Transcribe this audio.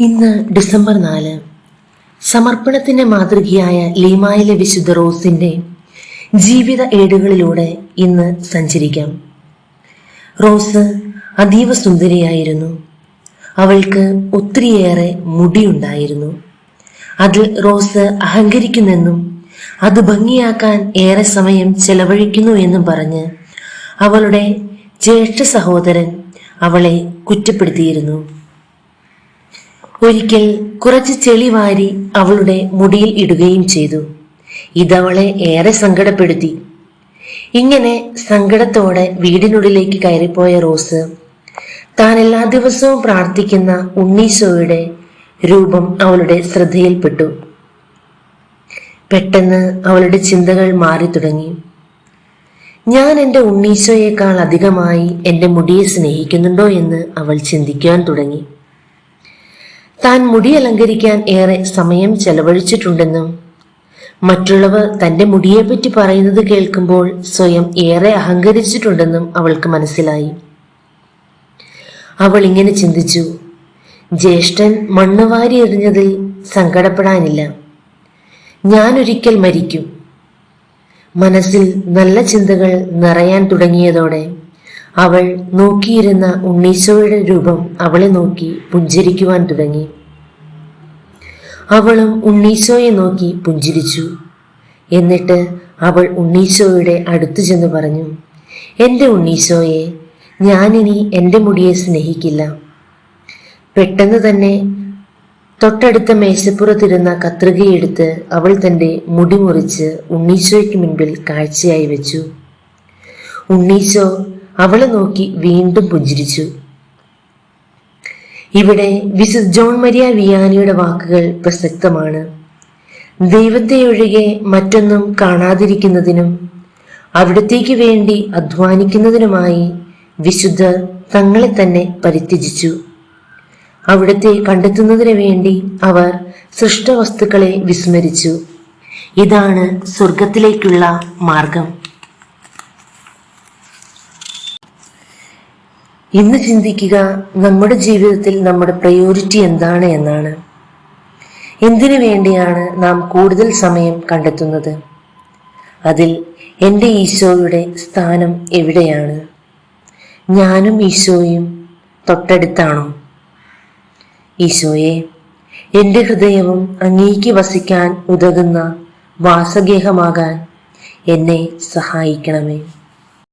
ഇന്ന് ഡിസംബർ നാല് സമർപ്പണത്തിന്റെ മാതൃകയായ ലീമായിലെ വിശുദ്ധ റോസിന്റെ ജീവിത ഏടുകളിലൂടെ ഇന്ന് സഞ്ചരിക്കാം. റോസ് അതീവ സുന്ദരിയായിരുന്നു. അവൾക്ക് ഒത്തിരിയേറെ മുടിയുണ്ടായിരുന്നു. അതിൽ റോസ് അഹങ്കരിക്കുന്നെന്നും അത് ഭംഗിയാക്കാൻ ഏറെ സമയം ചെലവഴിക്കുന്നു എന്നും പറഞ്ഞ് അവളുടെ ജ്യേഷ്ഠ സഹോദരൻ അവളെ കുറ്റപ്പെടുത്തിയിരുന്നു. ഒരിക്കൽ കുറച്ച് ചെളി വാരി അവളുടെ മുടിയിൽ ഇടുകയും ചെയ്തു. ഇതവളെ ഏറെ സങ്കടപ്പെടുത്തി. ഇങ്ങനെ സങ്കടത്തോടെ വീടിനുള്ളിലേക്ക് കയറിപ്പോയ റോസ് താൻ എല്ലാ ദിവസവും പ്രാർത്ഥിക്കുന്ന ഉണ്ണീശോയുടെ രൂപം അവളുടെ ശ്രദ്ധയിൽപ്പെട്ടു. പെട്ടെന്ന് അവളുടെ ചിന്തകൾ മാറി തുടങ്ങി ഞാൻ എന്റെ ഉണ്ണീശോയേക്കാൾ അധികമായി എന്റെ മുടിയെ സ്നേഹിക്കുന്നുണ്ടോ എന്ന് അവൾ ചിന്തിക്കാൻ തുടങ്ങി. താൻ മുടി അലങ്കരിക്കാൻ ഏറെ സമയം ചെലവഴിച്ചിട്ടുണ്ടെന്നും മറ്റുള്ളവർ തന്റെ മുടിയെപ്പറ്റി പറയുന്നത് കേൾക്കുമ്പോൾ സ്വയം ഏറെ അഹങ്കരിച്ചിട്ടുണ്ടെന്നും അവൾക്ക് മനസ്സിലായി. അവൾ ഇങ്ങനെ ചിന്തിച്ചു ജ്യേഷ്ഠൻ മണ്ണ് വാരി എറിഞ്ഞതിൽ സങ്കടപ്പെടാനില്ല. ഞാനൊരിക്കൽ മരിക്കും. മനസ്സിൽ നല്ല ചിന്തകൾ നിറയാൻ തുടങ്ങിയതോടെ അവൾ നോക്കിയിരുന്ന ഉണ്ണീശോയുടെ രൂപം അവളെ നോക്കി പുഞ്ചിരിക്കുവാൻ തുടങ്ങി. അവളും ഉണ്ണീശോയെ നോക്കി പുഞ്ചിരിച്ചു. എന്നിട്ട് അവൾ ഉണ്ണീശോയുടെ അടുത്തു ചെന്ന് പറഞ്ഞു എന്റെ ഉണ്ണീശോയെ ഞാനിനി എന്റെ മുടിയെ സ്നേഹിക്കില്ല. പെട്ടെന്ന് തന്നെ തൊട്ടടുത്ത മേശപ്പുറത്തിരുന്ന കത്രികയെടുത്ത് അവൾ തന്റെ മുടി മുറിച്ച് ഉണ്ണീശോയ്ക്ക് മുൻപിൽ കാഴ്ചയായി വെച്ചു. ഉണ്ണീശോ അവളെ നോക്കി വീണ്ടും പുഞ്ചിരിച്ചു. ഇവിടെ വിശുദ്ധ ജോൺ മരിയ വിയാനിയുടെ വാക്കുകൾ പ്രസക്തമാണ്. ദൈവത്തെ ഒഴികെ മറ്റൊന്നും കാണാതിരിക്കുന്നതിനും അവിടത്തേക്ക് വേണ്ടി അധ്വാനിക്കുന്നതിനുമായി വിശുദ്ധർ തങ്ങളെ തന്നെ പരിത്യജിച്ചു. അവിടത്തെ കണ്ടെത്തുന്നതിന് വേണ്ടി അവർ സൃഷ്ടവസ്തുക്കളെ വിസ്മരിച്ചു. ഇതാണ് സ്വർഗത്തിലേക്കുള്ള മാർഗം. ഇന്ന് ചിന്തിക്കുക നമ്മുടെ ജീവിതത്തിൽ നമ്മുടെ പ്രയോറിറ്റി എന്താണ് എന്നാണ്. എന്തിനു വേണ്ടിയാണ് നാം കൂടുതൽ സമയം കണ്ടെത്തുന്നത്? അതിൽ എന്റെ ഈശോയുടെ സ്ഥാനം എവിടെയാണ്? ഞാനും ഈശോയും തൊട്ടടുത്താണോ? ഈശോയെ എന്റെ ഹൃദയവും അങ്ങേക്ക് വസിക്കാൻ ഉതകുന്ന വാസഗേഹമാകാൻ എന്നെ സഹായിക്കണമേ.